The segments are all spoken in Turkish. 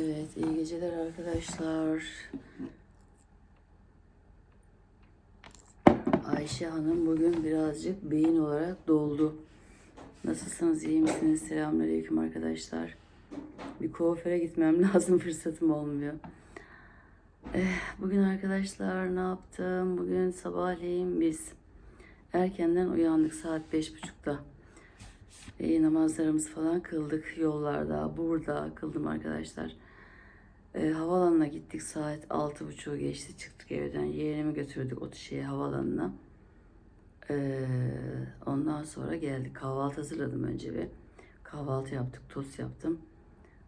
Evet, iyi geceler arkadaşlar. Ayşe Hanım bugün birazcık beyin olarak doldu. Nasılsınız, iyi misiniz? Selamünaleyküm arkadaşlar. Bir kuaföre gitmem lazım, fırsatım olmuyor. Eh, bugün arkadaşlar ne yaptım? Bugün sabahleyin biz erkenden uyandık saat beş buçukta. E, namazlarımızı falan kıldık yollarda, burada kıldım arkadaşlar. E, havaalanına gittik saat altı buçuğu geçti çıktık evden. Yeğenimi götürdük o şeye havaalanına. E, ondan sonra geldik kahvaltı hazırladım önce bir. Kahvaltı yaptık, tost yaptım.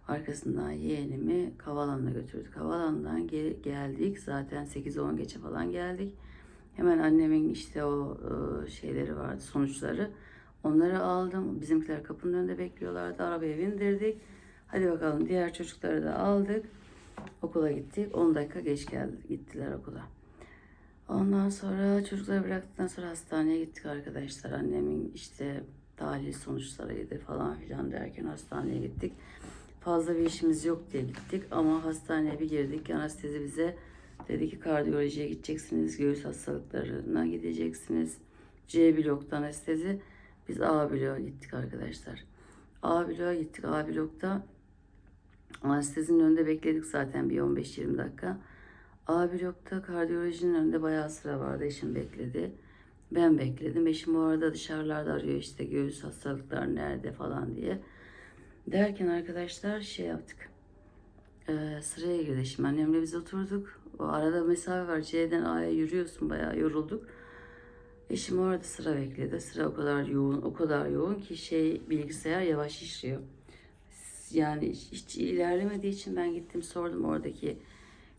Arkasından yeğenimi havaalanına götürdük. Havaalanından geri geldik. Zaten 8-10 geçe falan geldik. Hemen annemin işte o e, şeyleri vardı, sonuçları. Onları aldım. Bizimkiler kapının önünde bekliyorlardı. Arabaya bindirdik. Hadi bakalım diğer çocukları da aldık. Okula gittik. 10 dakika geç geldi, gittiler okula. Ondan sonra çocukları bıraktıktan sonra hastaneye gittik arkadaşlar. Annemin işte tahlil sonuçlarıydı falan filan derken hastaneye gittik. Fazla bir işimiz yok diye gittik ama hastaneye bir girdik. Anestezi bize dedi ki kardiyolojiye gideceksiniz, göğüs hastalıklarına gideceksiniz. C blokta anestezi. Biz A bloğa gittik arkadaşlar. A bloğa gittik. A blokta anestezinin önünde bekledik zaten bir 15-20 dakika. A blokta kardiyolojinin önünde bayağı sıra vardı. Eşim bekledi. Ben bekledim. Eşim o arada dışarılarda arıyor işte göğüs hastalıklar nerede falan diye. Derken arkadaşlar şey yaptık. Ee, sıraya girdi. Şimdi annemle biz oturduk. O arada mesafe var. C'den A'ya yürüyorsun. Bayağı yorulduk. Eşim orada sıra bekledi. Sıra o kadar yoğun, o kadar yoğun ki şey bilgisayar yavaş işliyor. Yani hiç ilerlemediği için ben gittim sordum oradaki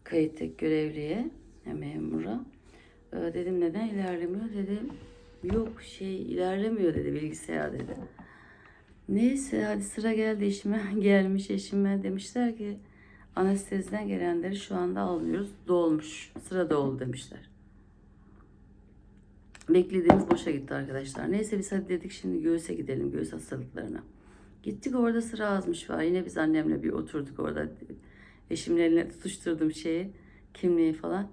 kayıttaki görevliye, memura. Ee, dedim neden ilerlemiyor? Dedi yok şey ilerlemiyor dedi bilgisayar dedi. Neyse hadi sıra geldi eşime gelmiş eşime demişler ki anesteziden gelenleri şu anda almıyoruz dolmuş sıra doldu demişler. Beklediğimiz boşa gitti arkadaşlar. Neyse biz hadi dedik şimdi göğüse gidelim göğüs hastalıklarına. Gittik orada sıra azmış var. Yine biz annemle bir oturduk orada. Eşimle eline tutuşturdum şeyi, kimliği falan.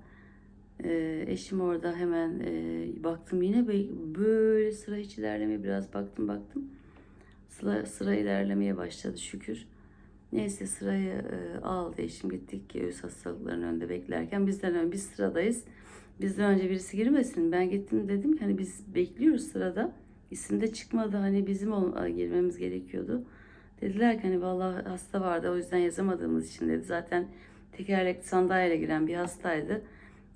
Ee, eşim orada hemen e, baktım yine böyle sıra hiç ilerlemeye biraz baktım baktım. Sıra, sıra ilerlemeye başladı şükür. Neyse sırayı e, aldı eşim gittik göğüs hastalıklarının önünde beklerken bizden önce biz sıradayız. Bizden önce birisi girmesin. Ben gittim dedim ki hani biz bekliyoruz sırada. İsim de çıkmadı hani bizim girmemiz gerekiyordu. Dediler ki hani vallahi hasta vardı o yüzden yazamadığımız için dedi. Zaten tekerlekli sandalyeyle giren bir hastaydı.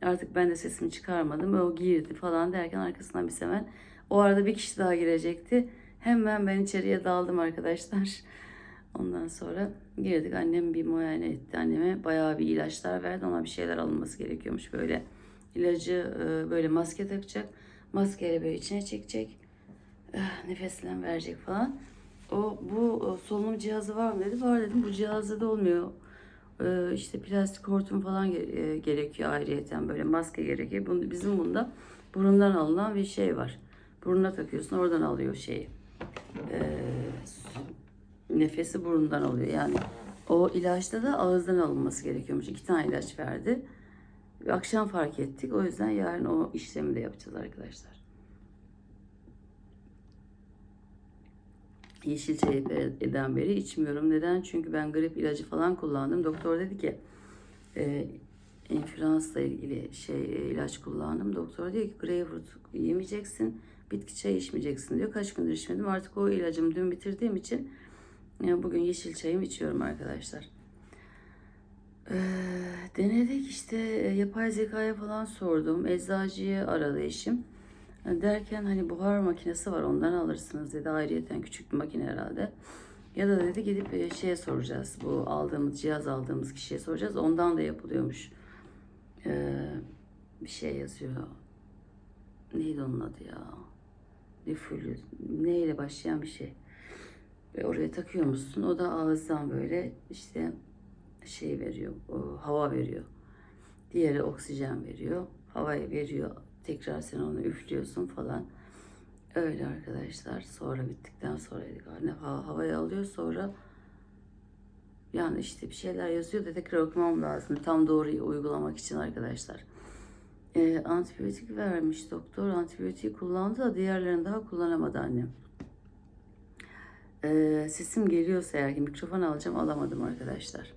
Artık ben de sesimi çıkarmadım. O girdi falan derken arkasından biz hemen o arada bir kişi daha girecekti. Hemen ben içeriye daldım arkadaşlar. Ondan sonra girdik. Annem bir muayene etti. Anneme bayağı bir ilaçlar verdi. Ona bir şeyler alınması gerekiyormuş böyle. İlacı e, böyle maske takacak. Maskeyle böyle içine çekecek. Eh, Nefeslen verecek falan. O bu solunum cihazı var mı dedi. Var dedim. Bu cihazda da olmuyor. E, işte plastik hortum falan e, gerekiyor ayrıyeten böyle maske gerekiyor. Bunu, bizim bunda burundan alınan bir şey var. Burnuna takıyorsun oradan alıyor şeyi. E, nefesi burundan alıyor. Yani o ilaçta da ağızdan alınması gerekiyormuş. İki tane ilaç verdi. Akşam fark ettik. O yüzden yarın o işlemi de yapacağız arkadaşlar. Yeşil çayı eden beri içmiyorum. Neden? Çünkü ben grip ilacı falan kullandım. Doktor dedi ki e, influensla ilgili şey e, ilaç kullandım. Doktor diyor ki greyfurt yemeyeceksin. Bitki çayı içmeyeceksin diyor. Kaç gündür içmedim. Artık o ilacımı dün bitirdiğim için e, bugün yeşil çayımı içiyorum arkadaşlar. Ee, denedik işte e, yapay zekaya falan sordum. Eczacıyı aradı eşim. Derken hani buhar makinesi var ondan alırsınız dedi. Ayrıyeten küçük bir makine herhalde. Ya da dedi gidip e, şeye soracağız. Bu aldığımız cihaz aldığımız kişiye soracağız. Ondan da yapılıyormuş. Ee, bir şey yazıyor. Neydi onun adı ya? Difülü. Neyle başlayan bir şey. Ve oraya takıyor musun? O da ağızdan böyle işte şey veriyor, o, hava veriyor. Diğeri oksijen veriyor, havayı veriyor. Tekrar sen onu üflüyorsun falan. Öyle arkadaşlar. Sonra bittikten sonra anne ha- havayı alıyor sonra Yani işte bir şeyler yazıyor da tekrar okumam lazım. Tam doğru uygulamak için arkadaşlar. Ee, antibiyotik vermiş doktor. Antibiyotiği kullandı da diğerlerini daha kullanamadı annem. Ee, sesim geliyorsa eğer ki mikrofon alacağım alamadım arkadaşlar.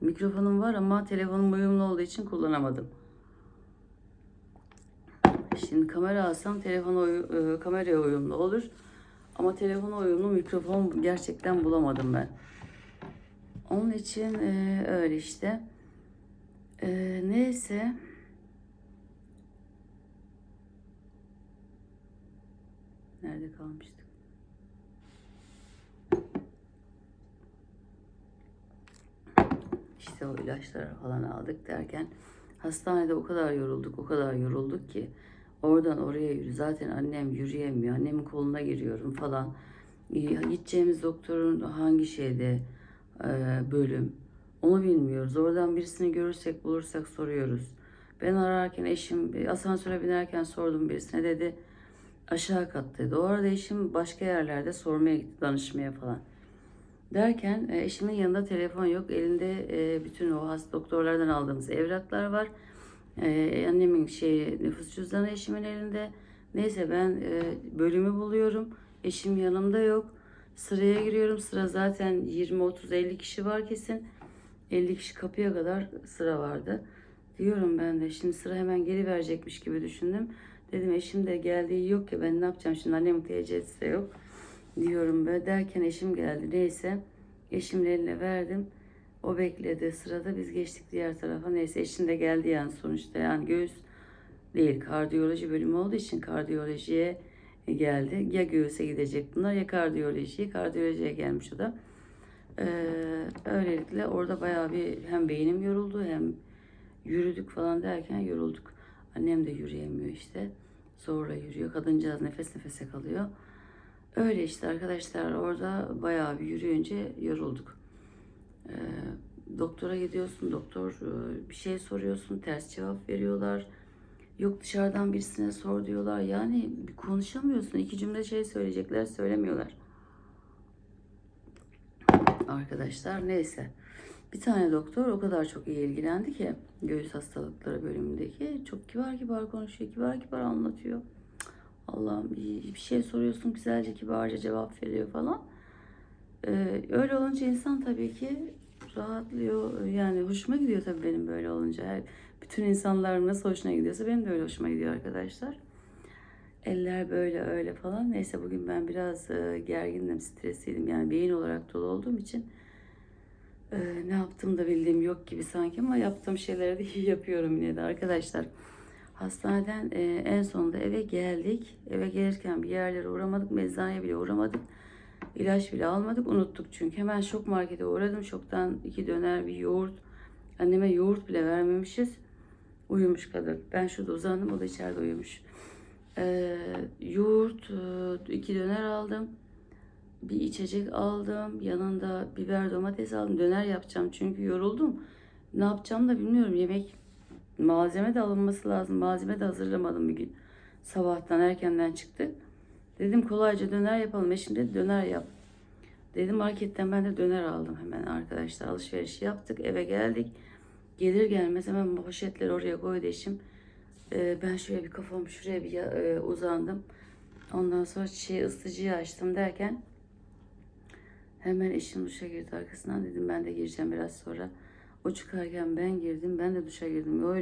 Mikrofonum var ama telefonum uyumlu olduğu için kullanamadım. Şimdi kamera alsam telefona e, kameraya uyumlu olur. Ama telefona uyumlu mikrofon gerçekten bulamadım ben. Onun için e, öyle işte. E, neyse. Nerede kalmıştık? İşte o ilaçları falan aldık derken hastanede o kadar yorulduk, o kadar yorulduk ki oradan oraya yürü. Zaten annem yürüyemiyor. Annemin koluna giriyorum falan. Ee, Gideceğimiz doktorun hangi şeyde e, bölüm onu bilmiyoruz. Oradan birisini görürsek bulursak soruyoruz. Ben ararken eşim e, asansöre binerken sordum birisine dedi aşağı kattaydı. O arada eşim başka yerlerde sormaya gitti danışmaya falan. Derken e, eşimin yanında telefon yok. Elinde bütün o hasta doktorlardan aldığımız evraklar var. E, annemin şey nüfus cüzdanı eşimin elinde. Neyse ben e, bölümü buluyorum. Eşim yanımda yok. Sıraya giriyorum. Sıra zaten 20 30 50 kişi var kesin. 50 kişi kapıya kadar sıra vardı. Diyorum ben de şimdi sıra hemen geri verecekmiş gibi düşündüm. Dedim eşim de geldiği yok ki ben ne yapacağım şimdi annemin TC'si de yok diyorum böyle derken eşim geldi neyse eşimin eline verdim o bekledi. Sırada biz geçtik diğer tarafa. Neyse eşim de geldi yani sonuçta. Yani göğüs değil kardiyoloji bölümü olduğu için kardiyolojiye geldi. Ya göğüse gidecek bunlar ya kardiyolojiye. Kardiyolojiye gelmiş o da. Ee, öylelikle orada bayağı bir hem beynim yoruldu hem yürüdük falan derken yorulduk. Annem de yürüyemiyor işte. Zorla yürüyor. Kadıncağız nefes nefese kalıyor. Öyle işte arkadaşlar. Orada bayağı bir yürüyünce yorulduk. Ee, doktora gidiyorsun, doktor e, bir şey soruyorsun, ters cevap veriyorlar. Yok dışarıdan birisine sor diyorlar. Yani konuşamıyorsun. iki cümle şey söyleyecekler, söylemiyorlar. Arkadaşlar neyse. Bir tane doktor o kadar çok iyi ilgilendi ki göğüs hastalıkları bölümündeki çok kibar kibar konuşuyor, kibar kibar anlatıyor. Allah'ım bir şey soruyorsun güzelce kibarca cevap veriyor falan. Ee, öyle olunca insan tabii ki rahatlıyor. Yani hoşuma gidiyor tabii benim böyle olunca. Her, bütün insanlar nasıl hoşuna gidiyorsa benim de öyle hoşuma gidiyor arkadaşlar. Eller böyle öyle falan. Neyse bugün ben biraz e, gergindim, stresliydim. Yani beyin olarak dolu olduğum için e, ne yaptım da bildiğim yok gibi sanki ama yaptığım şeyleri de iyi yapıyorum yine de arkadaşlar. Hastaneden e, en sonunda eve geldik. Eve gelirken bir yerlere uğramadık. Meczaneye bile uğramadık. İlaç bile almadık. Unuttuk çünkü. Hemen şok markete uğradım. Şoktan iki döner bir yoğurt. Anneme yoğurt bile vermemişiz. Uyumuş kadın. Ben şurada uzandım. O da içeride uyumuş. E, yoğurt, e, iki döner aldım. Bir içecek aldım. Yanında biber domates aldım. Döner yapacağım çünkü yoruldum. Ne yapacağımı da bilmiyorum. Yemek Malzeme de alınması lazım. Malzeme de hazırlamadım bir gün. Sabahtan erkenden çıktık. Dedim kolayca döner yapalım. Eşim dedi döner yap. Dedim marketten ben de döner aldım hemen arkadaşlar. Alışveriş yaptık. Eve geldik. Gelir gelmez hemen poşetleri oraya koydu eşim. Ee, ben şöyle bir kafam şuraya bir e, uzandım. Ondan sonra şey ısıtıcıyı açtım derken hemen eşim duşa girdi arkasından dedim ben de gireceğim biraz sonra. O çıkarken ben girdim. Ben de duşa girdim. Öyle